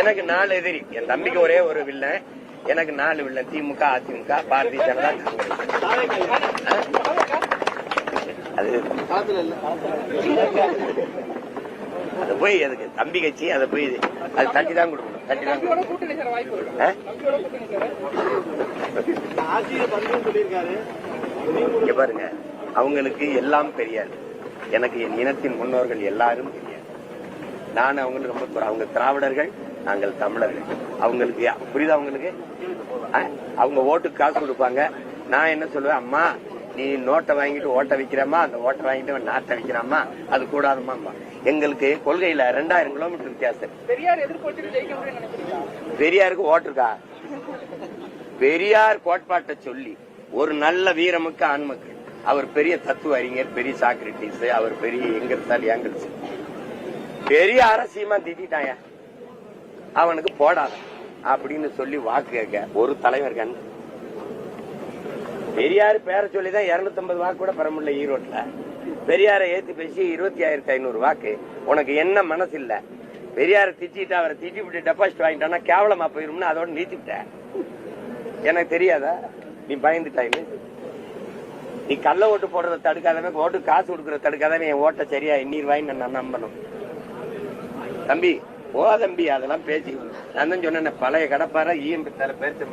எனக்கு நாலு எதிரி. என் தம்பிக்கு ஒரே ஒரு வில்லன். எனக்கு நாலு வில்லன். திமுக அதிமுக பாரதிய ஜனதா காங்கிரஸ்? அது போய் அதுக்கு தம்பி கட்சி அதை போய் அது தட்டி தான் கொடுக்கணும். தட்டி தான் இங்க பாருங்க. அவங்களுக்கு எல்லாம் பெரியார் எனக்கு என் இனத்தின் முன்னோர்கள் எல்லாரும் நான் அவங்களுக்கு ரொம்ப. அவங்க திராவிடர்கள் நாங்கள் தமிழர்கள். அவங்களுக்கு புரியுதா அவங்களுக்கு? அவங்க ஓட்டுக்கு காசு கொடுப்பாங்க. நான் என்ன சொல்லுவேன்? அம்மா நீ நோட்டை வாங்கிட்டு ஓட்டை வைக்கிறம்மா அந்த ஓட்டை வாங்கிட்டு நாட்டை வைக்கிறாம்மா. அது கூடாதுமா எங்களுக்கு கொள்கையில ரெண்டாயிரம் கிலோமீட்டர் வித்தியாசம். பெரியாருக்கு ஓட்டு இருக்கா? பெரியார் கோட்பாட்டை சொல்லி ஒரு நல்ல வீரமுக்கு ஆண்மக்கள் அவர் பெரிய தத்துவ அறிஞர் பெரிய சாக்ரட்டிஸ் அவர் பெரிய எங்கர்சால் ஏங்கல்ஸ். பெரிய அரசியமா திட்டாயா அவனுக்கு போடாத. அப்படின்னு சொல்லி வாக்கு கேட்க ஒரு தலைவர் கண். பெரியார் பேர சொல்லிதான் இருநூத்தி ஐம்பது வாக்கு கூட பெற முடியல ஈரோட்ல பெரியாரை ஏத்தி பேசி இருபத்தி ஆயிரத்தி ஐநூறு வாக்கு. உனக்கு என்ன மனசு இல்ல பெரியாரை திட்டிட்டு அவரை திட்டி விட்டு டெபாசிட் வாங்கிட்டானா கேவலமா போயிரும்னு அதோட நீத்திட்ட எனக்கு தெரியாதா? நீ பயந்துட்டாயின்னு நீ கள்ள ஓட்டு போடுறத தடுக்காதவன் ஓட்டு காசு கொடுக்கறத தடுக்காதவன் என் ஓட்டை சரியா நீர் வாங்கி நான் நம்பணும். தம்பி ஓ தம்பி அதெல்லாம் பேசி நான் தான் சொன்னேன் பழைய கடப்பார ஈஎம் பேர் பேச்சு